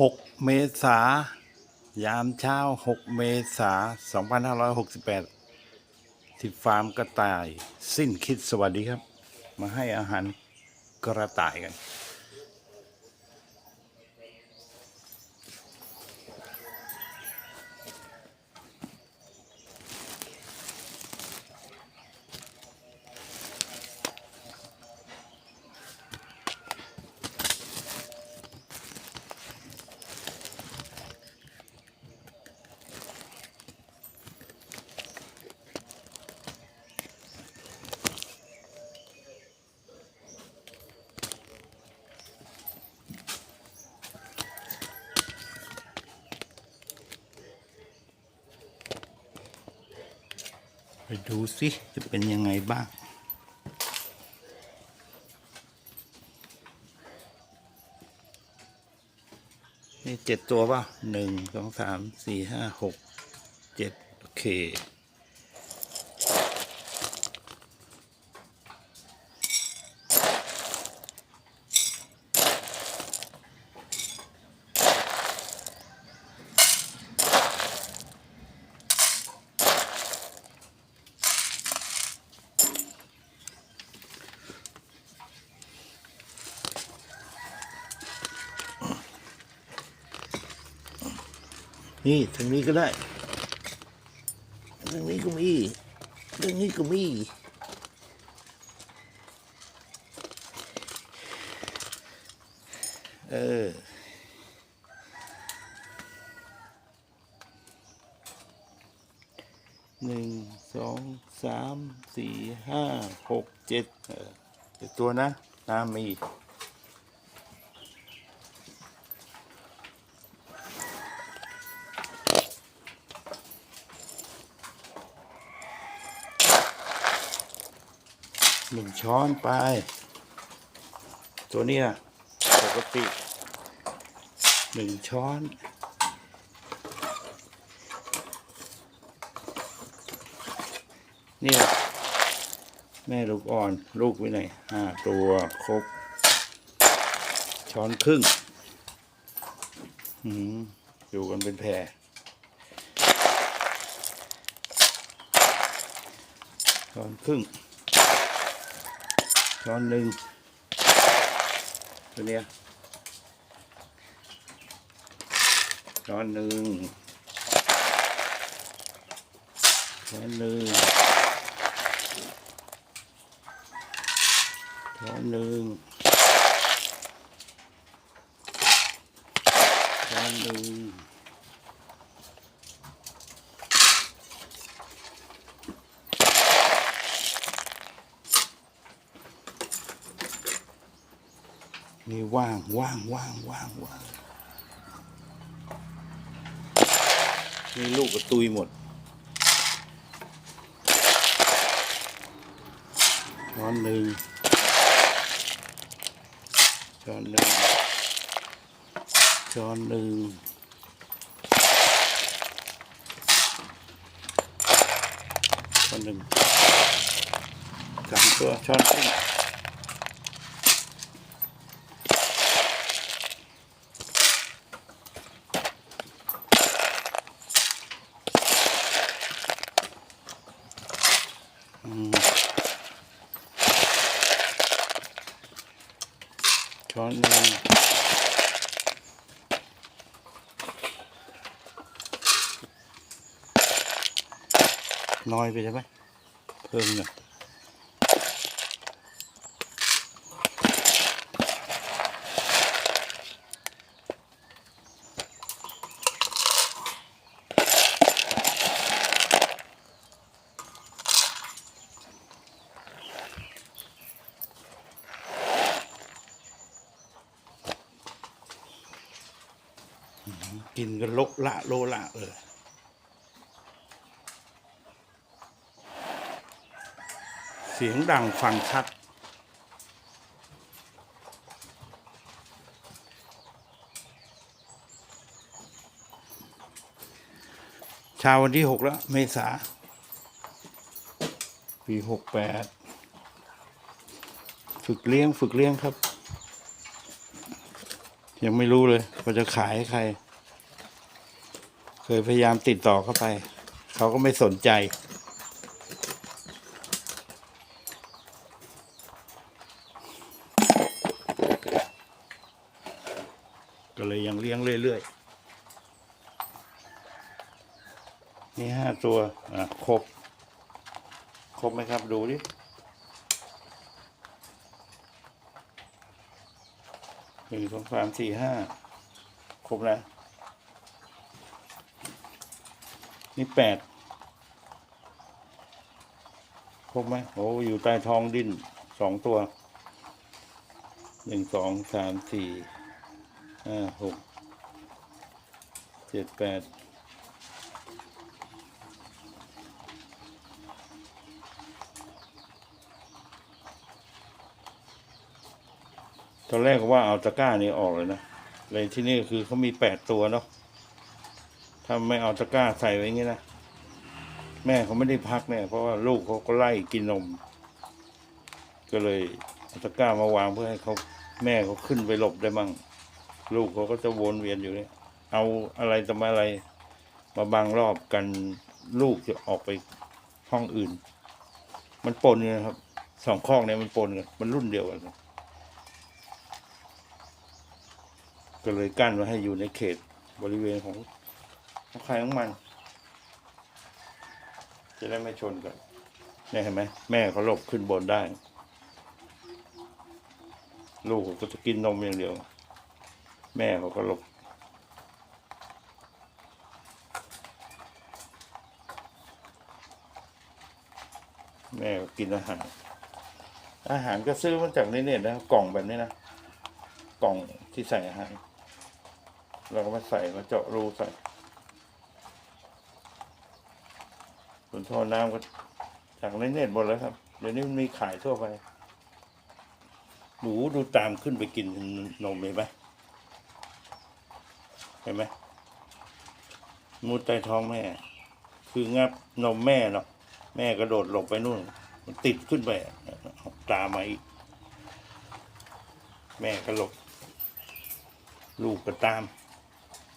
6 เมษายามเช้า 6 เมษา2568 ที่ฟาร์มกระต่ายสิ้นคิดสวัสดีครับ มาให้อาหารกระต่ายกัน ไปดูสิจะเป็นยังไงบ้างนี่เจ็ดตัวป่ะหนึ่งสองสามสี่ห้าหกเจ็ดโอเค นี่ทางนี้ก็ได้ทางนี้ก็มีทางนี้ก็มีเออหนึ่งสองสามสี่ห้าหกเจ็ดเออเจ็ดตัวนะน้ำมี ช้อนไป ตัวนี้ปกติหนึ่งช้อน นี่แม่ลูกอ่อนลูกไว้ไหนห้าตัวครบ ช้อนครึ่งออยู่กันเป็นแพรช้อนครึ่ง ช้อนหนึ่งตัวเนี้ยช้อนหนึ่งช้อนหนึ่งช้อนหนึ่งช้อนหนึ่ง นี่ว่างว่างว่างว่างว่างนี่ลูกกระตุยหมดช้อนหนึ่งช้อนหนึ่งช้อนหนึ่งช้อนหนึ่งสามตัวช้อนครึ่ง ช้อนหนึ่งน้อยไปใช่ไหมเพิ่มหน่อย นกันลกละโลละเออเสียงดังฟังชัดเช้าวันที่หกแล้ว เมษา ปีหกแปดฝึกเลี้ยง ฝึกเลี้ยงครับ ยังไม่รู้เลยว่าจะขายให้ใคร เคยพยายามติดต่อเข้าไป เขาก็ไม่สนใจ ก็เลยยังเลี้ยงเรื่อยๆ นี่ห้าตัว อะ ครบ ครบไหมครับ ดูดิหนึ่งสองสามสี่ห้าครบแล้ว นี่แปดครบไหมโอ้อยู่ใต้ท้องดิ้นสองตัวหนึ่งสองสามสี่ห้าหกเจ็ดแปดตอนแรกว่าเอาตะกร้านี้ออกเลยนะเลยที่นี่คือเขามีแปดตัวเนาะ ถ้าไม่เอาตะกร้าใส่ไว้งี้นะแม่เขาไม่ได้พักเนี่ยเพราะว่าลูกเขาก็ไล่กินนม ก็เลยเอาตะกร้ามาวางเพื่อให้เขาแม่เขาขึ้นไปหลบได้มั่งลูกเขาก็จะวนเวียนอยู่เนี่ยเอาอะไรต่อมาอะไร มาบังรอบกันลูกจะออกไปห้องอื่น มันปนกันครับสองข้องเนี่ยมันปนกันมันรุ่นเดียวกันก็เลยกั้นไว้ให้อยู่ในเขตบริเวณของ ของใครของมัน จะได้ไม่ชนกันเนี่ยเห็นไหมแม่เขาหลบขึ้นบนได้ ลูกก็จะกินนมอย่างเดียว แม่เขาก็หลบแม่ก็กินอาหาร อาหารก็ซื้อมาจากในเน็ตนะกล่องแบบนี้นะ กล่องที่ใส่อาหาร เราก็มาใส่มาเจาะรูใส่ส่วน ท่อน้ำก็จากในเน็ตหมดแล้วครับเดี๋ยวนี้มันมีขายทั่วไปหนูดูตามขึ้นไปกินนมเห็นไหมเห็นไหมมุดใต้ท้องแม่ คืองับนมแม่เนาะแม่กระโดดหลบไปนู่น มันติดขึ้นไปตามมาอีก แม่ก็หลบ ลูกก็ตาม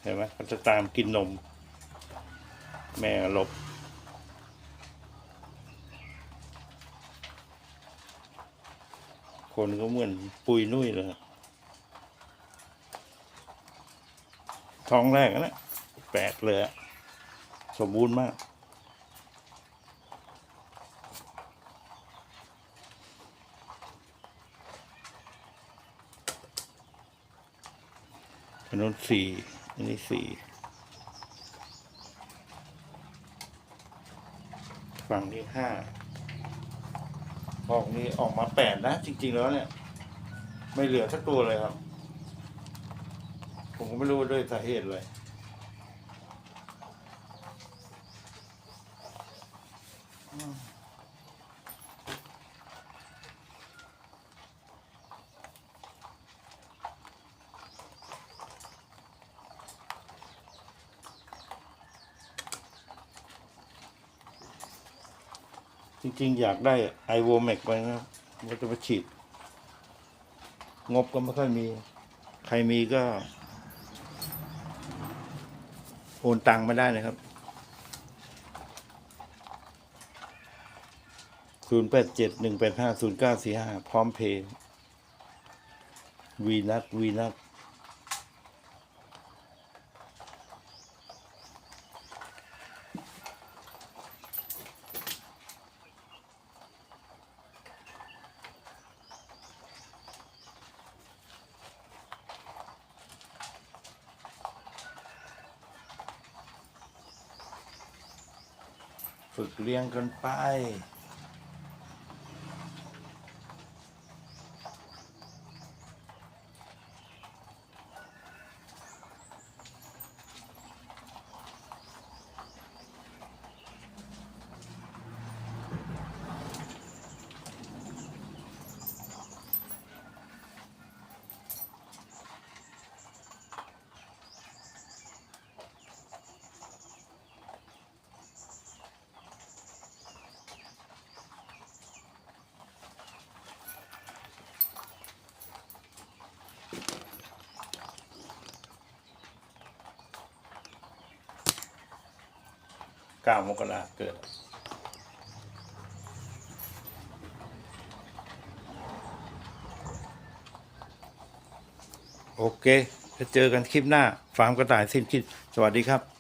เห็นไหมเขาจะตามกินนม แม่หลบ คนก็เหมือนปุยนุ่ยเลยท้องแรกนะแปลกเลยสมบูรณ์มาก อันนู้นสี่อันนี้สี่ฝั่งนี้ห้า ออกนี้ออกมาแปดนะจริง ๆ แล้วเนี่ย ไม่เหลือสักตัวเลยครับ ผมก็ไม่รู้ด้วยสาเหตุเลย รจริง ๆ อยากได้ไอโวเมกไปนะครับว่าจะมาฉีด งบก็ไม่ค่อยมี ใครมีก็ โอนตังมาได้นะครับศูนย์แปดเจ็ดหนึ่งแปดห้าศูนย์เก้าสี่ห้าพร้อมเพย์วีนัทวีนัท ฝึกเลี้ยงกันไป เก้ามกราเกิด โอเคจะเจอกันคลิปหน้า ฟาร์มกระต่ายสิ้นคิด สวัสดีครับ